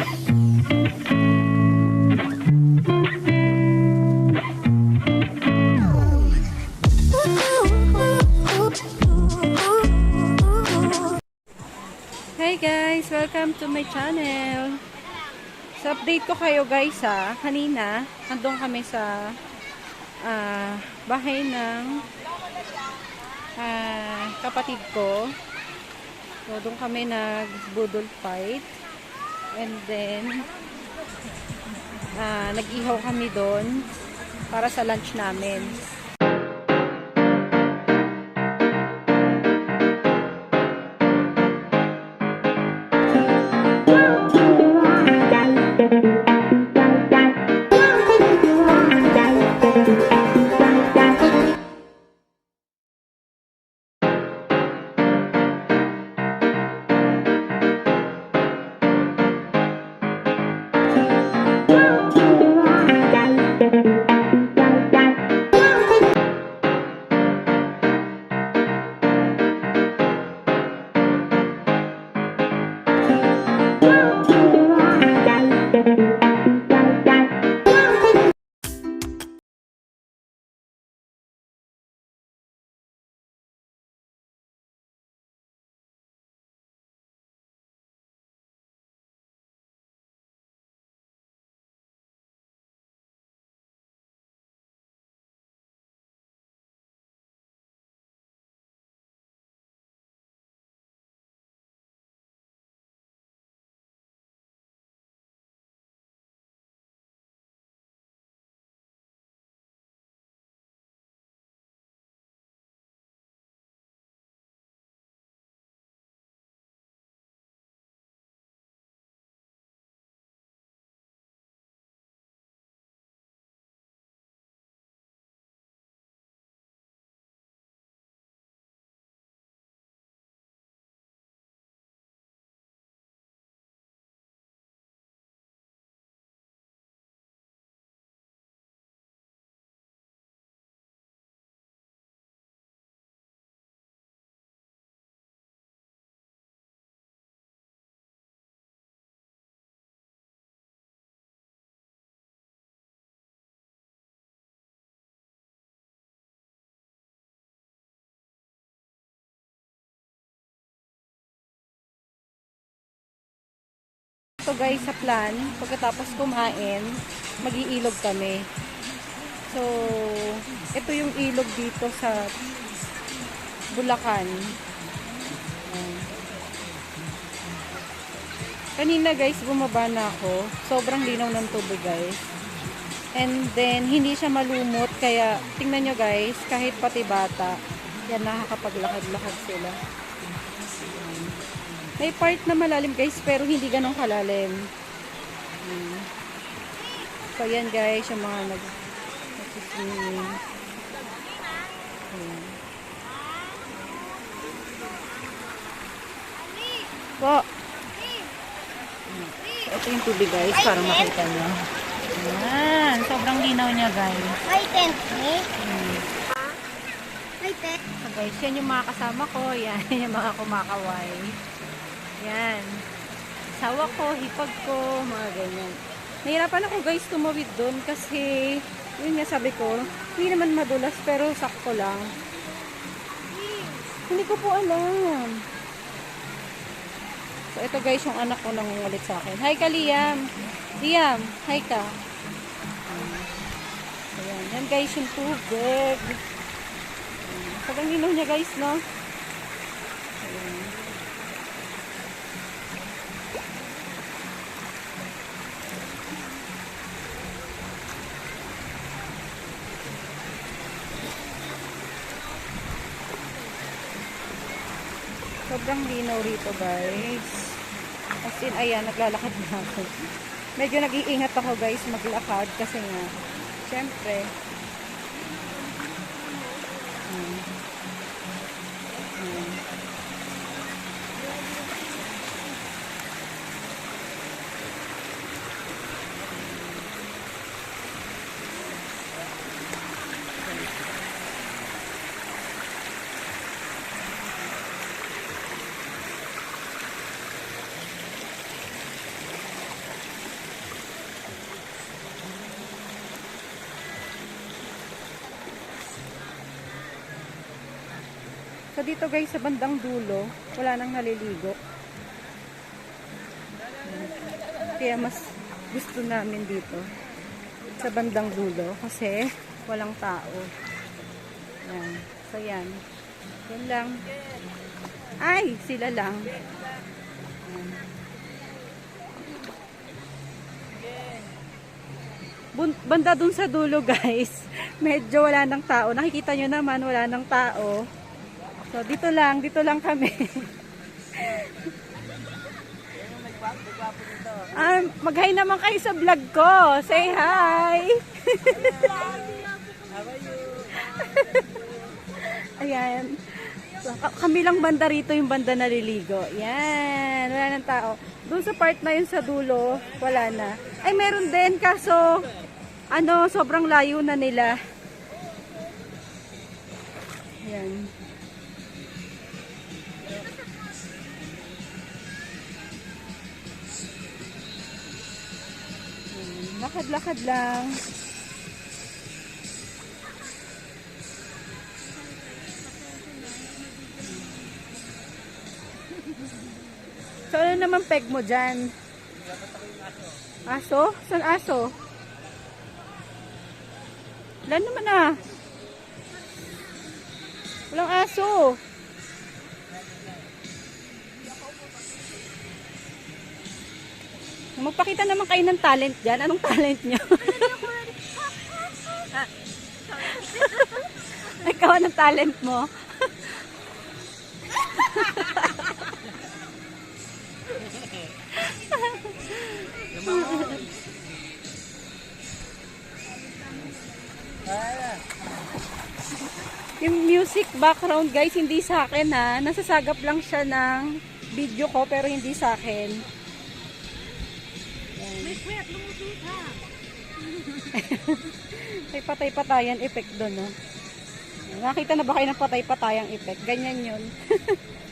Hey guys! Welcome to my channel! So, update ko kayo guys ha. Kanina, andun kami sa ah, bahay ng ah, kapatid ko. So, doon kami nag-budol fight. And then, ah, nag-ihaw kami doon para sa lunch namin. So guys, sa plan, pagkatapos kumain, mag-iilog kami. So, ito yung ilog dito sa Bulacan. Kanina guys, bumaba na ako. Sobrang linaw ng tubig guys. And then, hindi siya malumot. Kaya, tingnan nyo guys, kahit pati bata, yan nakakapaglakad-lakad sila. May part na malalim guys, pero hindi ganong kalalim. Hmm. So, yan guys, yung mga nag nagsiswimming. Ayan. Po. So, ito yung tubig guys, para makita nyo. Ayan, sobrang linaw niya guys. May tent eh. Hmm. May tent. So guys, yan yung mga kasama ko. Yan, yung mga kumakaway. Yan. Sawa ko, hipag ko, mga ganyan. Nahirapan ako guys tumawid doon kasi yun nga sabi ko, hindi naman madulas pero sakto lang. Hindi ko po alam. So ito guys yung anak ko nangungulit sa akin. Hi ka Liam. Hi ka. Ayan, yan guys yung tubig. Sobrang linaw niya guys, no? Sobrang linaw rito guys. As in, ayan, naglalakad na ako. Medyo nag-iingat ako guys maglakad kasi nga, syempre, So dito guys, sa bandang dulo, wala nang naliligo. Kaya mas gusto namin dito sa bandang dulo kasi walang tao. Yan. So yan. Yan lang. Ay, sila lang. Banda dun sa dulo guys, medyo wala ng tao. Nakikita nyo naman, wala ng tao. So dito lang, dito lang kami. Ah, mag-hi naman kayo sa vlog ko. Say hi. Ayan. So, ka- kami lang banda rito yung banda naliligo. Yan. Wala nang tao. Doon sa part na yun sa dulo, wala na. Ay, meron din. Kaso, ano, sobrang layo na nila. Yan. Lakad-lakad lang. So, ano naman peg mo dyan? Aso? Saan aso? Wala naman ah. Walang aso. Magpakita naman kayo ng talent dyan. Anong talent nyo? Ikaw, anong talent mo? Yung music background guys, hindi sa akin ha. Nasasagap lang siya ng video ko pero hindi sa akin. May kwet, lumusot ha. May patay-patayan effect doon, no? Nakita na ba kayo ng patay-patayang effect? Ganyan yun.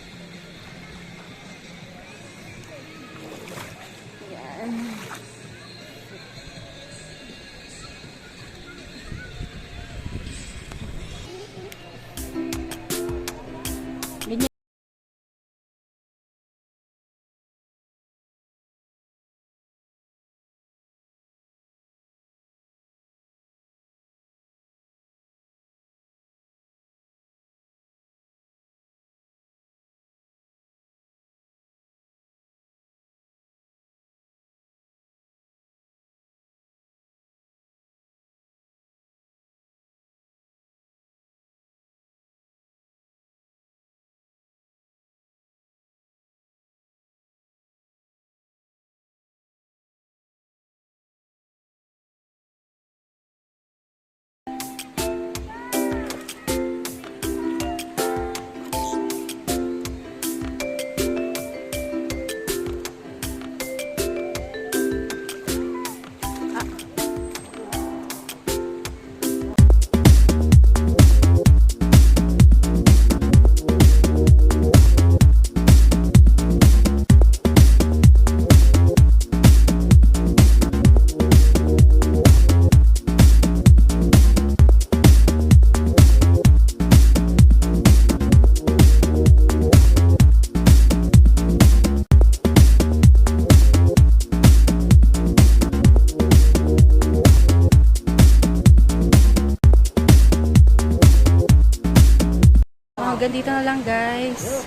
lang guys.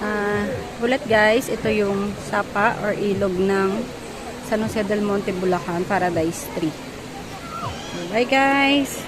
Ah, ulit guys, ito yung sapa or ilog ng San Jose del Monte, Bulacan, Paradise Tree. Bye guys!